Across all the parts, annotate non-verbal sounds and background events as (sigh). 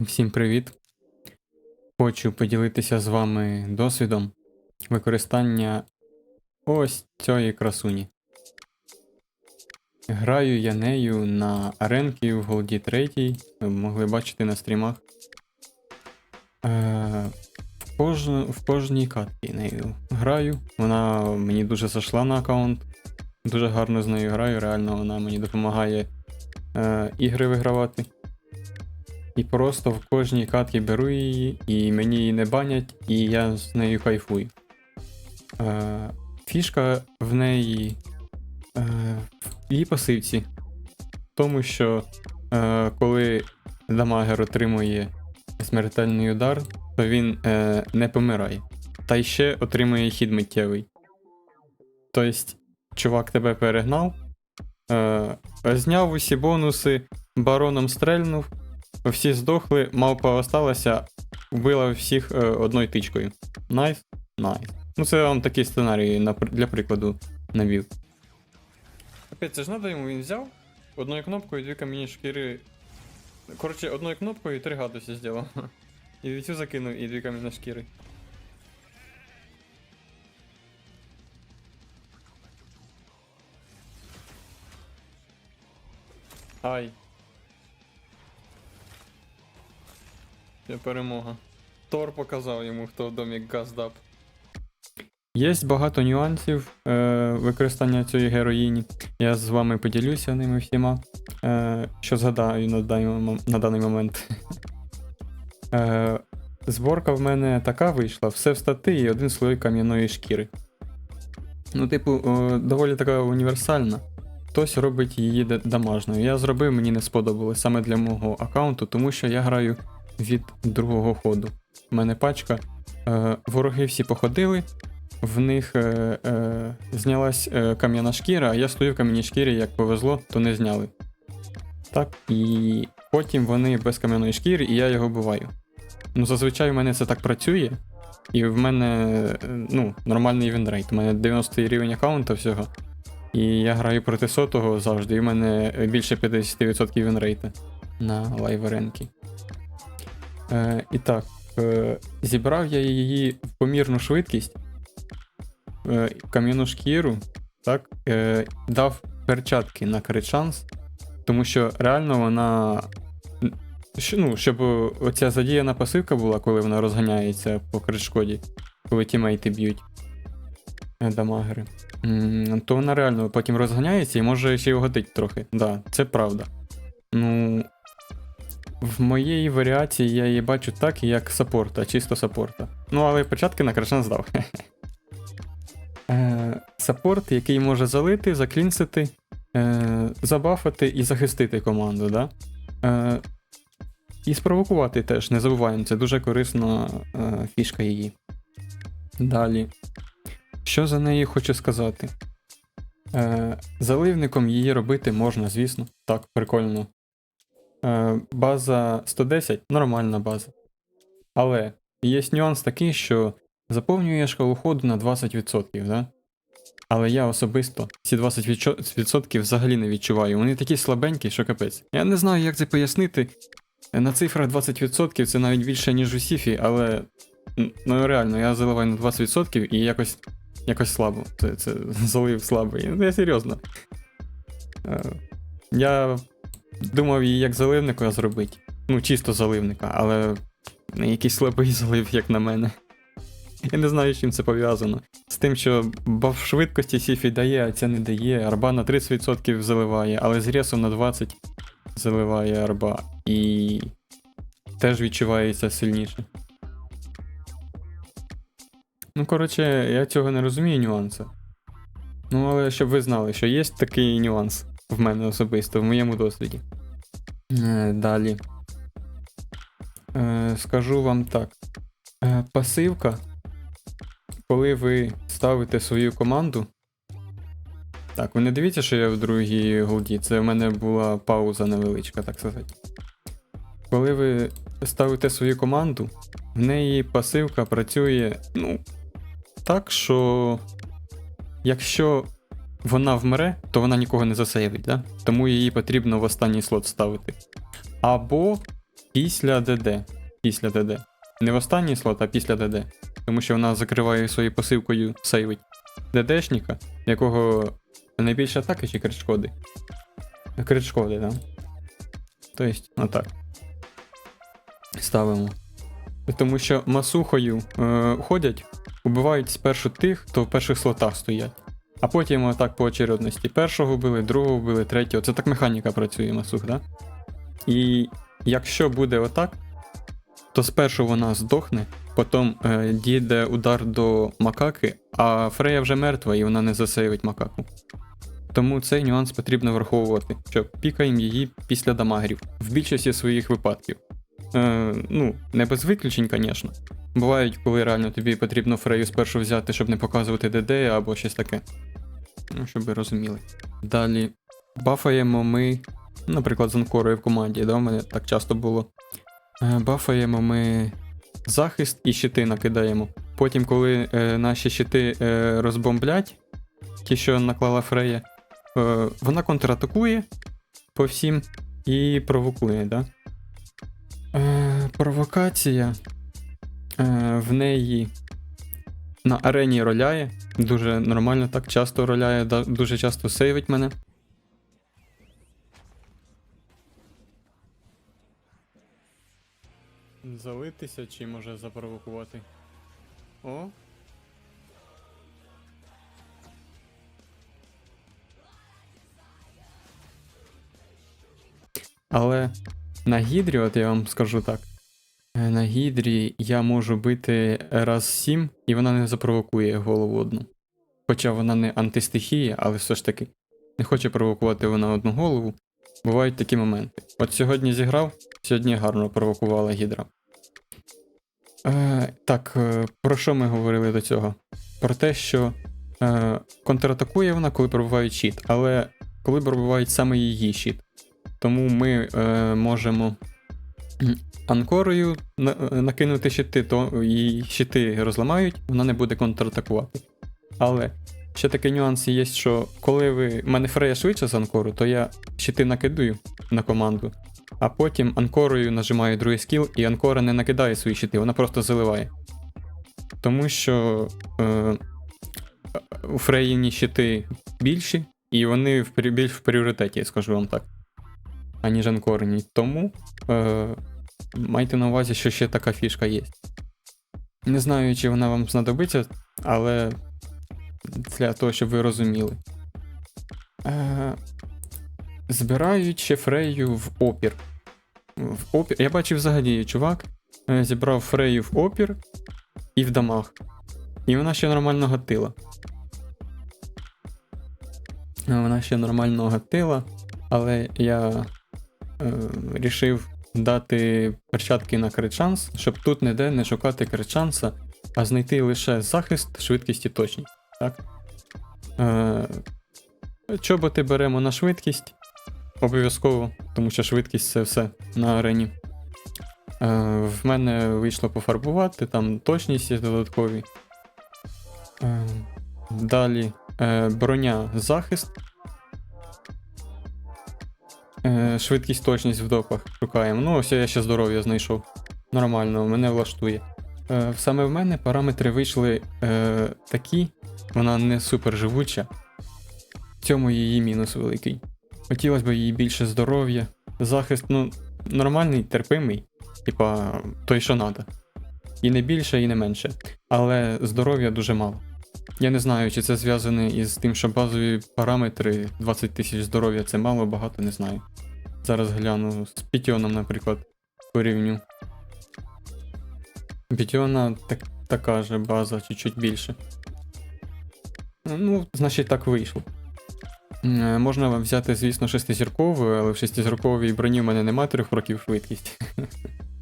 Всім привіт! Хочу поділитися з вами досвідом використання ось цієї красуні. Граю я нею на аренки в Голді 3, ви могли бачити на стрімах. Е, в, кож... в кожній катці нею граю. Вона мені дуже зайшла на аккаунт. Дуже гарно з нею граю, реально вона мені допомагає е, ігри вигравати. І просто в кожній катці беру її, і мені її не банять, і я з нею кайфую. Е, фішка в неї е, в її пасивці. Тому, що е, коли дамагер отримує смертельний удар, то він е, не помирає. Та й ще отримує хід миттєвий. Тобто, чувак тебе перегнав, е, зняв усі бонуси, бароном стрельнув. Всі здохли, мавпа осталася, вбила всіх е, одною тичкою. Найс, найс. Ну, це вам такий сценарій для прикладу навів. Опять, це ж надо йому він взяв одною кнопкою дві камінні шкіри. Коротше, одною кнопкою три гадуси зробив. І цю закинув і дві камінні шкіри. Ай. Це перемога. Тор показав йому, хто в домі газдап. Є багато нюансів е, використання цієї героїні. Я з вами поділюся ними всіма, е, що згадаю на даний, на даний момент. Е, зборка в мене така вийшла: все в стати і один слой кам'яної шкіри. Ну, типу, е, доволі така універсальна. Хтось робить її дамажною. Я зробив, мені не сподобалось саме для мого аккаунту, тому що я граю від другого ходу. У мене пачка. Е, вороги всі походили, в них е, е, знялась е, кам'яна шкіра, а я стою в кам'яній шкірі, як повезло, то не зняли. Так, і потім вони без кам'яної шкіри, і я його буваю. Ну, зазвичай в мене це так працює, і в мене е, ну, нормальний вінрейт. У мене 90 рівень аккаунта всього. І я граю проти сотого завжди, і в мене більше 50% вінрейта на лайв аренки. Е, і так, е, зібрав я її в помірну швидкість, е, кам'яну шкіру, так, е, дав перчатки на крит-шанс, тому що реально вона. Ну, щоб оця задіяна пасивка була, коли вона розганяється по крит-шкоді, коли тімейти б'ють е, дамагери. То вона реально потім розганяється і може ще й угодить трохи. Да, це правда. Ну, в моєї варіації я її бачу так, як саппорта, чисто саппорта. Ну, але початки на крашан здав. (laughs) Е, Саппорт, який може залити, заклінсити, е, забафати і захистити команду, да? Е, і спровокувати теж, не забуваємо, це дуже корисна фішка її. Далі. Що за неї хочу сказати? Заливником її робити можна, звісно. Так, прикольно. Е, база 110 нормальна база. Але є нюанс такий, що заповнює шкалу ходу на 20%, да? Але я особисто ці 20% взагалі не відчуваю. Вони такі слабенькі, що капець. Я не знаю, як це пояснити. На цифрах 20% це навіть більше, ніж у Сіфі, але ну реально, я заливаю на 20% і якось якось слабо. Це, це (laughs) залив слабий. Ну, я серйозно. Е, я думав її як заливника зробити. Ну, чисто заливника, але якийсь слабий (laughs) залив, як на мене. Я не знаю, з чим це пов'язано. З тим, що баф швидкості Сіфі дає, а ця не дає. Арба на 30% заливає, але з ресом на 20% заливає арба. І теж відчувається сильніше. Ну, коротше, я цього не розумію нюансу. Ну, але щоб ви знали, що є такий нюанс в мене особисто, в моєму досвіді. Е, далі. Е, скажу вам так. Е, пасивка, коли ви ставите свою команду. Так, ви не дивіться, що я в другій голді. Це в мене була пауза невеличка, так сказати. Коли ви ставите свою команду, в неї пасивка працює, ну, так, що якщо вона вмре, то вона нікого не засейвить, да? тому її потрібно в останній слот ставити. Або після ДД. Після ДД. Не в останній слот, а після ДД. Тому що вона закриває своєю посилкою сейвить ДДшника, якого найбільше атаки чи крит шкоди? Крит шкоди, так? Тобто, отак. Ставимо. Тому що масухою е, ходять, убивають спершу тих, хто в перших слотах стоять. А потім отак по очередності. Першого вбили, другого вбили, третього. Це так механіка працює масух, да? І якщо буде отак, то спершу вона здохне, потім е, дійде удар до макаки, а Фрея вже мертва і вона не засейвить макаку. Тому цей нюанс потрібно враховувати, що пікаємо її після дамагерів в більшості своїх випадків. Е, ну, не без виключень, звісно. Бувають, коли реально тобі потрібно Фрею спершу взяти, щоб не показувати ДД або щось таке. Ну, щоб ви розуміли. Далі бафаємо ми, наприклад, з анкорою в команді, да, у мене так часто було. Е, Бафаємо ми захист і щити накидаємо. Потім, коли е, наші щити е, розбомблять, ті, що наклала Фрея, е, вона контратакує по всім і провокує, да? Провокація е, в неї на арені роляє. Дуже нормально, так часто роляє, да- дуже часто сейвить мене. Залитися чи може запровокувати? О. Але на гідрі, от я вам скажу так. Е, На гідрі я можу бити раз 7, і вона не запровокує голову одну. Хоча вона не антистихія, але все ж таки не хоче провокувати вона одну голову. Бувають такі моменти. От сьогодні зіграв, сьогодні гарно провокувала гідра. Е, так, е, про що ми говорили до цього? Про те, що е, контратакує вона, коли пробивають щит, але коли пробивають саме її щит. Тому ми е, можемо анкорою е, накинути щити, то її щити розламають, вона не буде контратакувати. Але ще такий нюанс є, що коли ви. в мене фрея швидше з анкору, то я щити накидаю на команду, а потім анкорою нажимаю другий скіл, і анкора не накидає свої щити, вона просто заливає. Тому що е, у Фреїні щити більші, і вони в, більш в пріоритеті, скажу вам так, аніж анкорені. Тому е, майте на увазі, що ще така фішка є. Не знаю, чи вона вам знадобиться, але для того, щоб ви розуміли. Е, збирають Фрею в опір. В опір. Я бачив взагалі, чувак е, зібрав Фрею в опір і в дамаг. І вона ще нормально гатила. Вона ще нормально гатила, але я е, рішив дати перчатки на крит-шанс, щоб тут ніде не шукати крит-шанса, а знайти лише захист, швидкість і точність. Так? Е, чоботи беремо на швидкість. Обов'язково, тому що швидкість це все на арені. Е, в мене вийшло пофарбувати, там точність є додаткові. Е, далі е, броня, захист. Е, швидкість, точність в допах шукаємо. Ну, ось я ще здоров'я знайшов. Нормально, мене влаштує. Е, саме в мене параметри вийшли е, такі, вона не супер живуча. В цьому її мінус великий. Хотілося б їй більше здоров'я. Захист, ну, нормальний, терпимий, типа той, що треба. І не більше, і не менше. Але здоров'я дуже мало. Я не знаю, чи це зв'язане із тим, що базові параметри 20 тисяч здоров'я це мало, багато не знаю. Зараз гляну з Пітіоном, наприклад, порівню. Пітіона так, така же база, чуть-чуть більше. Ну, значить, так вийшло. Е, Можна взяти, звісно, шестизіркову, але в шестизірковій броні в мене нема трьох років швидкість. (laughs)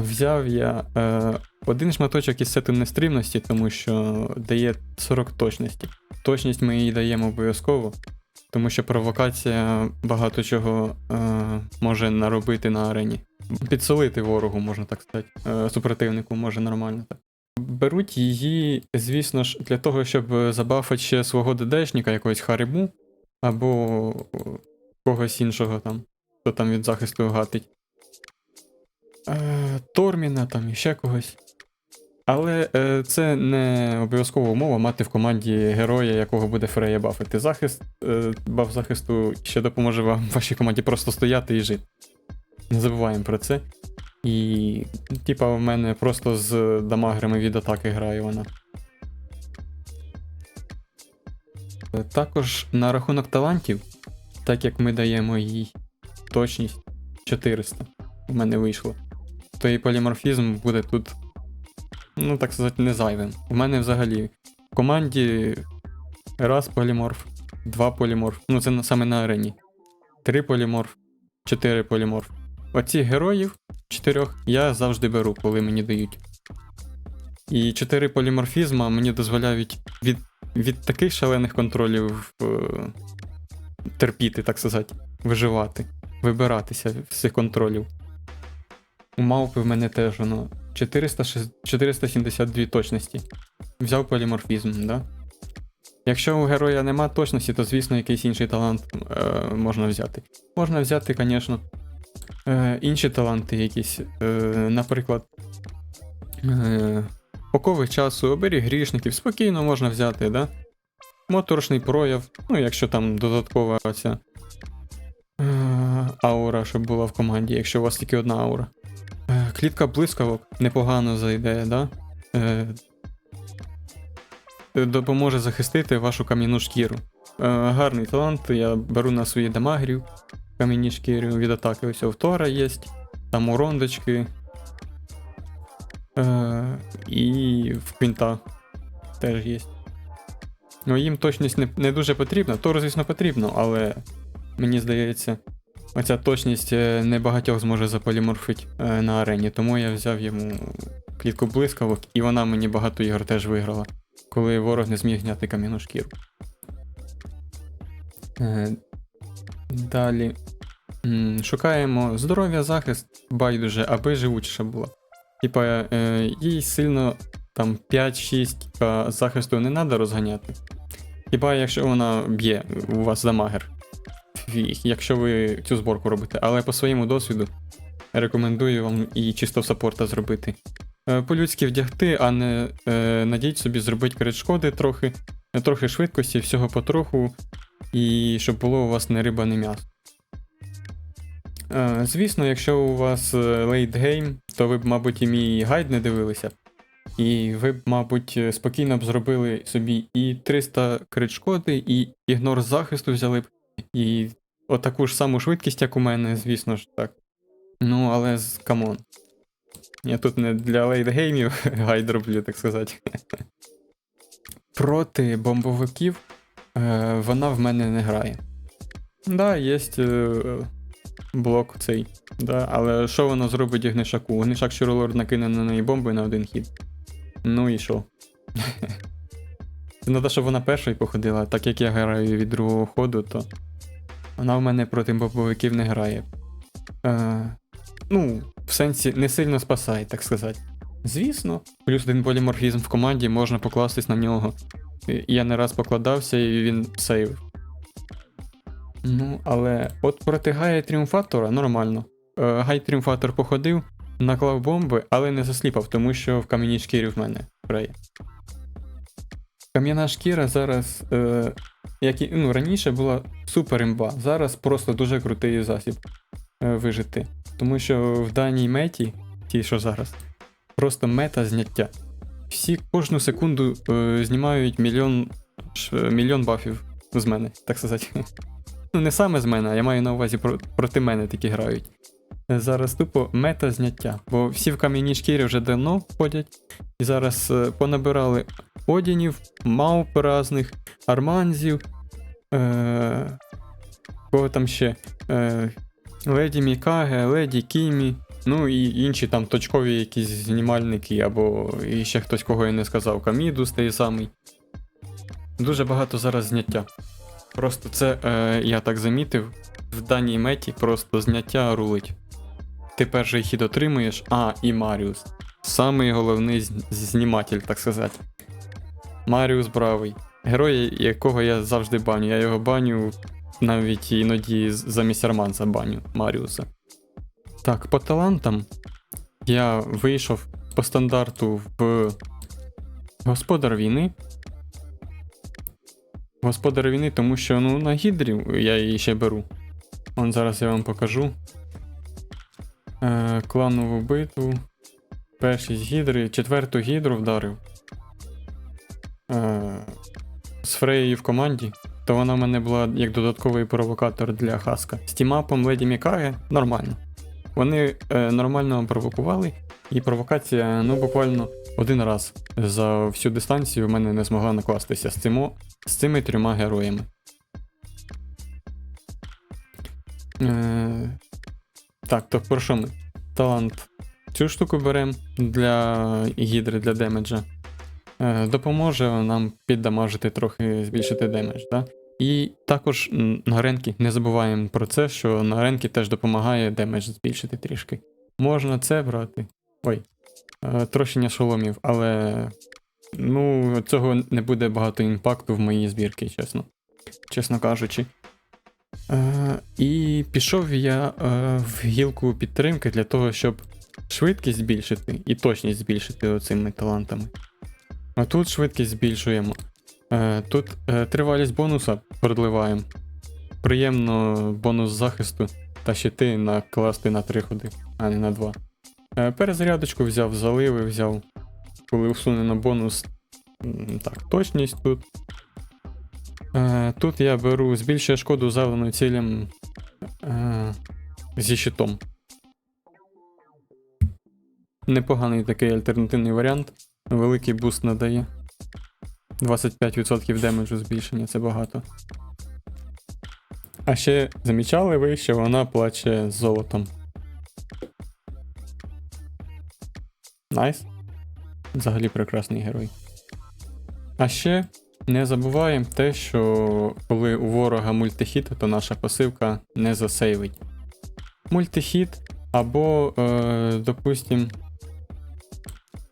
Взяв я е, один шматочок із сетом нестримності, тому що дає 40 точності. Точність ми їй даємо обов'язково, тому що провокація багато чого е, може наробити на арені. Підсолити ворогу, можна так сказати. Е, супротивнику може нормально так. Беруть її, звісно ж, для того, щоб забафати ще свого ДДшника, якогось Харибу, або когось іншого там, хто там від захисту гатить. Е, Торміна там і ще когось. Але е, це не обов'язкова умова мати в команді героя, якого буде Фрея бафити. Захист, е, баф захисту ще допоможе вам (laughs) вашій команді просто стояти і жити. Не забуваємо про це. І, типа, в мене просто з дамаграми від атаки грає вона. Е, Також на рахунок талантів, так як ми даємо їй точність 400, у мене вийшло, то і поліморфізм буде тут, ну так сказати, не зайвим. У мене взагалі в команді раз поліморф, два поліморф, ну це саме на арені. Три поліморф, чотири поліморф. Оці героїв чотирьох я завжди беру, коли мені дають. І чотири поліморфізма мені дозволяють від, від таких шалених контролів е, терпіти, так сказати, виживати, вибиратися з цих контролів. У мавпи в мене теж воно 406 472 точності. Взяв поліморфізм, да? Якщо у героя нема точності, то звісно якийсь інший талант е, можна взяти. Можна взяти, звісно, е, інші таланти якісь. Е, наприклад, е, часу, оберіг грішників, спокійно можна взяти, да? Моторошний прояв, ну якщо там додаткова ця е, аура, щоб була в команді, якщо у вас тільки одна аура. Е, клітка блискавок непогано зайде, да? Е, допоможе захистити вашу кам'яну шкіру. Е, гарний талант, я беру на свої дамагрів кам'яні шкіри від атаки. Ось у Тора є, там у рондочки. Е, і в Квінта теж є. Ну, їм точність не, не дуже потрібна. Тору, звісно, потрібно, але мені здається, оця точність е, не багатьох зможе заполіморфити е, на арені, тому я взяв йому клітку блискавок, і вона мені багато ігор теж виграла, коли ворог не зміг зняти кам'яну шкіру. Е, Далі. Шукаємо здоров'я, захист, байдуже, аби живучіша була. Типа, їй сильно там 5-6 е, захисту не треба розганяти. Хіба якщо вона б'є у вас дамагер, Якщо ви цю зборку робите, але по своєму досвіду рекомендую вам і чисто в саппорта зробити. Е, По-людськи вдягти, а не е, надіть собі зробити крит шкоди трохи, е, трохи швидкості, всього потроху, і щоб було у вас не риба, не м'ясо. Звісно, якщо у вас лейтгейм, то ви б, мабуть, і мій гайд не дивилися. І ви б, мабуть, спокійно б зробили собі і 300 крит шкоди, і ігнор захисту взяли б, і отаку ж саму швидкість, як у мене, звісно ж так. Ну, але з камон. Я тут не для лейтгеймів (laughs) гайд роблю, так сказати. Проти бомбовиків е, вона в мене не грає. Да, є е, блок цей. Да, але що воно зробить гнишаку? Гнишак Щуролорд накине на неї бомби на один хід. Ну і що? (laughs) Те, щоб вона першою походила, так як я граю від другого ходу, то вона в мене проти бомбовиків не грає. Е, ну, в сенсі не сильно спасає, так сказати. Звісно, плюс один поліморфізм в команді можна покластись на нього. Я не раз покладався і він сейв. Ну, але от проти Гая Тріумфатора нормально. Е, Гай Тріумфатор походив, наклав бомби, але не засліпав, тому що в кам'яній шкірі в мене грає. Кам'яна шкіра зараз, е, як і ну, раніше була супер імба, зараз просто дуже крутий засіб е, вижити. Тому що в даній меті, ті, що зараз, просто мета зняття. Всі кожну секунду е, знімають мільйон, ш- мільйон бафів з мене, так сказати. (laughs) Ну, не саме з мене, а я маю на увазі про, проти мене такі грають. Зараз тупо мета зняття, бо всі в кам'яній шкірі вже давно ходять, і зараз е, понабирали одінів, мауп разних, арманзів, е, кого там ще? Е, Леді Мікаге, Леді Кімі, ну і інші там точкові якісь знімальники, або і ще хтось, кого я не сказав, Камідус той самий. Дуже багато зараз зняття. Просто це е, я так замітив, в даній меті просто зняття рулить. Ти перший хід отримуєш, а, і Маріус. Самий головний зніматель, так сказати. Маріус бравий. Герой, якого я завжди баню. Я його баню навіть іноді замість Арманса баню Маріуса. Так, по талантам. я вийшов по стандарту в Господар війни. Господар війни, тому що ну, на гідрі я її ще беру. Вон зараз я вам покажу. Кланову битву. Перші з гідри, четверту гідру вдарив. Е, з Фреєю в команді, то вона в мене була як додатковий провокатор для Хаска. З тімапом Леді Мікає нормально. Вони е, нормально провокували, і провокація, ну, буквально один раз за всю дистанцію в мене не змогла накластися з, цимо, з цими трьома героями. Е, так, то про що ми? Талант. Цю штуку беремо для гідри, для демеджа. Е, допоможе нам піддамажити трохи збільшити демедж. Да? І також на ренки не забуваємо про це, що на ренки теж допомагає демедж збільшити трішки. Можна це брати. Ой, е, трощення шоломів, але ну, цього не буде багато імпакту в моїй збірці, чесно. Чесно кажучи. Е, і пішов я е, в гілку підтримки для того, щоб швидкість збільшити і точність збільшити оцими талантами. А тут швидкість збільшуємо. Е, тут тривалість бонуса продливаємо. Приємно бонус захисту та щити накласти на 3 ходи, а не на 2. Е, перезарядочку взяв, заливи взяв. Коли усунено бонус. Так, точність тут. Е, тут я беру збільшує шкоду завдану цілям е, зі щитом. Непоганий такий альтернативний варіант. Великий буст надає. 25% демеджу збільшення, це багато. А ще замічали ви, що вона плаче золотом. Найс. Взагалі прекрасний герой. А ще не забуваємо те, що коли у ворога мультихіт, то наша пасивка не засейвить. Мультихіт або, е, допустим,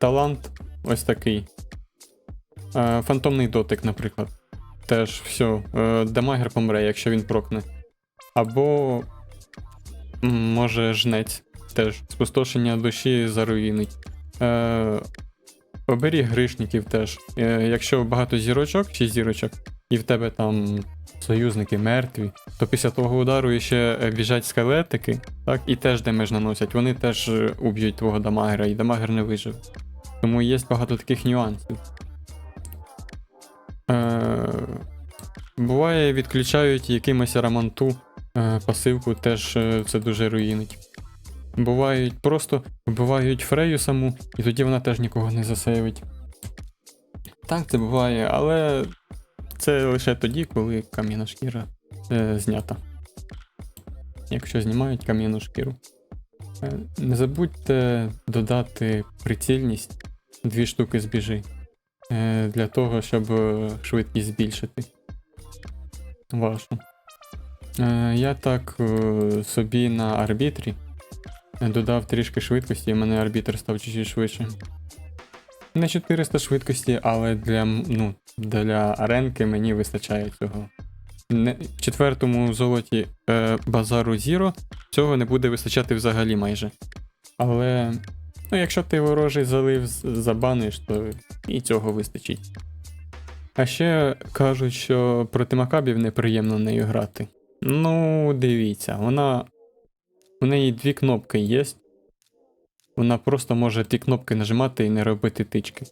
талант ось такий. Е, фантомний дотик, наприклад. Теж все. Е, дамагер помре, якщо він прокне. Або. Може жнець. Теж спустошення душі заруїнить. Е, оберіг гришників теж. Е, якщо багато зірочок, 6 зірочок, і в тебе там союзники мертві, то після того удару ще е, біжать скелетики, так, і теж демедж наносять. Вони теж е, уб'ють твого дамагера, і дамагер не виживе. Тому є багато таких нюансів. Е, буває, відключають якимось раманту е, пасивку, теж це дуже руїнить. Бувають просто вбивають фрею саму, і тоді вона теж нікого не засейвить. Так, це буває, але це лише тоді, коли кам'яна шкіра е, знята. Якщо знімають кам'яну шкіру. Е, не забудьте додати прицільність дві штуки збіжи. Е, для того, щоб швидкість збільшити вашу. Е, Я так е, собі на арбітрі додав трішки швидкості, і в мене арбітр став чуть-чуть швидше. Не 400 швидкості, але для, ну, для аренки мені вистачає цього. Не, в четвертому золоті е, базару Зіро цього не буде вистачати взагалі майже. Але ну, якщо ти ворожий залив забаниш, то і цього вистачить. А ще кажуть, що проти макабів неприємно нею грати. Ну, дивіться, вона. У неї дві кнопки є. Вона просто може ті кнопки нажимати і не робити тички.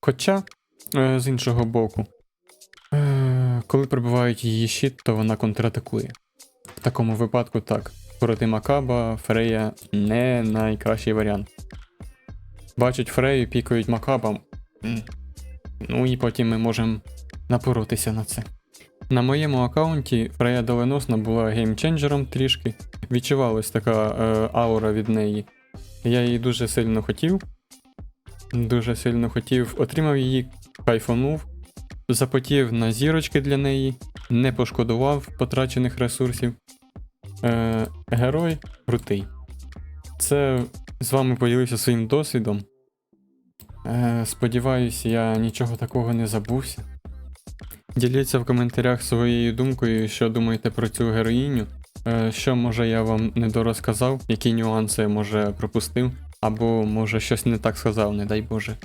Хоча, е, з іншого боку, е, коли прибивають її щит, то вона контратакує. В такому випадку так. Проти Макаба Фрея не найкращий варіант. Бачать Фрею, пікають Макабам. Ну і потім ми можемо напоротися на це. На моєму аккаунті Фрея доленосна була геймченджером трішки. Відчувалась така е, аура від неї. Я її дуже сильно хотів. Дуже сильно хотів. Отримав її, кайфанув, запотів на зірочки для неї, не пошкодував потрачених ресурсів. Е, герой крутий. Це з вами поділився своїм досвідом. Е, сподіваюсь, я нічого такого не забувся. Діліться в коментарях своєю думкою, що думаєте про цю героїню. Е, що може я вам недорозказав, які нюанси може пропустив. Або, може, щось не так сказав, не дай Боже.